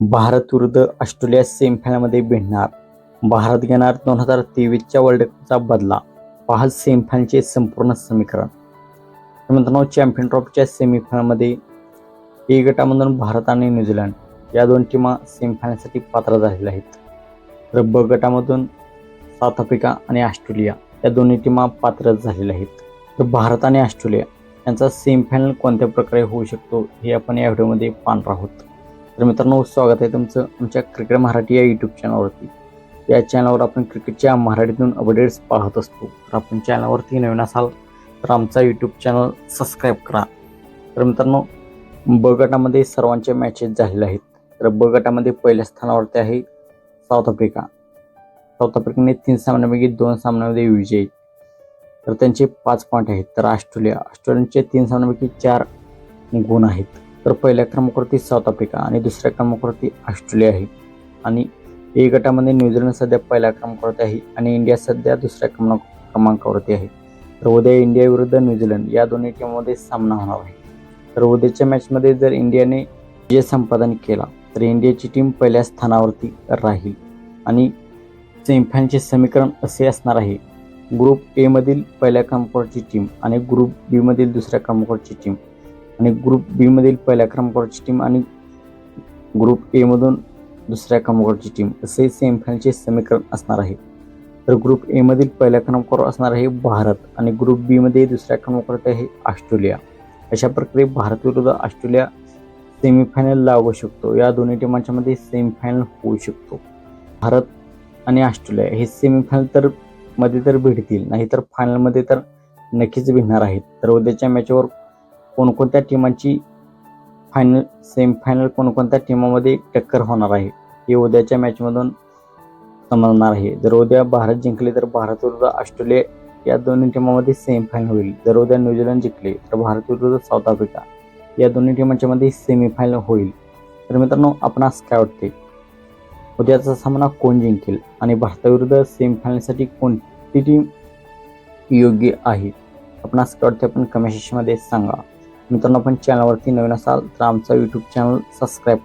भारत विरुद्ध ऑस्ट्रेलिया सेमीफायनलमध्ये भिडणार. भारत घेणार दोन हजार तेवीसच्या वर्ल्ड कपचा बदला. पहा सेमीफायनलचे संपूर्ण समीकरण. तर मित्रांनो चॅम्पियन ट्रॉफीच्या सेमीफायनलमध्ये ए गटामधून भारत आणि न्यूझीलंड या दोन टीमा सेमीफायनलसाठी पात्र झालेल्या आहेत. तर ब गटामधून साऊथ आफ्रिका आणि ऑस्ट्रेलिया या दोन्ही टीमा पात्र झालेल्या आहेत. तर भारत आणि ऑस्ट्रेलिया यांचा सेमीफायनल कोणत्या प्रकारे होऊ शकतो हे आपण या व्हिडिओमध्ये पाहणार आहोत. तर मित्रांनो स्वागत आहे तुमचं आमच्या क्रिकेट मराठी या यूट्यूब चॅनलवरती या चॅनलवर आपण क्रिकेटच्या मराठीतून अपडेट्स पाहत असतो. तर आपण चॅनलवरती नवीन असाल तर आमचा यूट्यूब चॅनल सबस्क्राईब करा. तर मित्रांनो ब गटामध्ये सर्वांचे मॅचेस झालेले आहेत. तर ब गटामध्ये पहिल्या स्थानावरती आहे साऊथ आफ्रिका. साऊथ आफ्रिकेने तीन सामन्यापैकी दोन सामन्यामध्ये विजयी. तर त्यांचे पाच पॉईंट आहेत. तर ऑस्ट्रेलिया ऑस्ट्रेलियाचे तीन सामन्यापैकी चार गुण आहेत. तर पहिल्या क्रमांकावरती साऊथ आफ्रिका आणि दुसऱ्या क्रमांकावरती ऑस्ट्रेलिया आहे. आणि ए गटामध्ये न्यूझीलंड सध्या पहिल्या क्रमांकावरती आहे आणि इंडिया सध्या दुसऱ्या क्रमांक क्रमांकावरती आहे. तर उद्या इंडिया विरुद्ध न्यूझीलंड या दोन्ही टीममध्ये सामना होणार आहे. तर उद्याच्या मॅचमध्ये जर इंडियाने विजय संपादन केला तर इंडियाची टीम पहिल्या स्थानावरती राहील. आणि सेमीफायनलचे समीकरण असे असणार आहे. ग्रुप एमधील पहिल्या क्रमांकावरची टीम आणि ग्रुप बीमधील दुसऱ्या क्रमांकावरची टीम. आणि ग्रुप बी मधील पहिल्या क्रमांकावरची टीम आणि ग्रुप ए मधून दुसऱ्या क्रमांकावरची टीम असे सेमीफायनलचे समीकरण असणार आहे. तर ग्रुप ए मधील पहिल्या क्रमांकावर असणार आहे भारत आणि ग्रुप बी मध्ये दुसऱ्या क्रमांकावर आहे ऑस्ट्रेलिया. अशा प्रकारे भारत विरुद्ध ऑस्ट्रेलिया सेमीफायनल लागू शकतो. या दोन्ही टीमांच्या मध्ये सेमीफायनल होऊ शकतो. भारत आणि ऑस्ट्रेलिया हे सेमीफायनल तर मध्ये तर भिडतील नाहीतर फायनलमध्ये तर नक्कीच भिडणार आहेत. तर उद्याच्या मॅचवर कोणकोणत्या टीमांची फायनल सेमीफायनल कोणकोणत्या टीमामध्ये टक्कर होणार आहे हे उद्याच्या मॅचमधून समजणार आहे. जर उद्या भारत जिंकले तर भारत विरुद्ध ऑस्ट्रेलिया या दोन्ही टीमामध्ये सेमीफायनल होईल. जर उद्या न्यूझीलंड जिंकले तर भारत विरुद्ध साऊथ आफ्रिका या दोन्ही टीमांच्या मध्ये सेमीफायनल होईल. तर मित्रांनो आपणास काय वाटते उद्याचा सामना कोण जिंकेल आणि भारताविरुद्ध सेमीफायनलसाठी कोणती टीम योग्य आहे? आपणास काय वाटते आपण कमेंट सेक्शनमध्ये सांगा. मित्रांनो आपण चॅनलवरती नवीन असाल तर आमचा यूट्यूब चॅनल सबस्क्राईब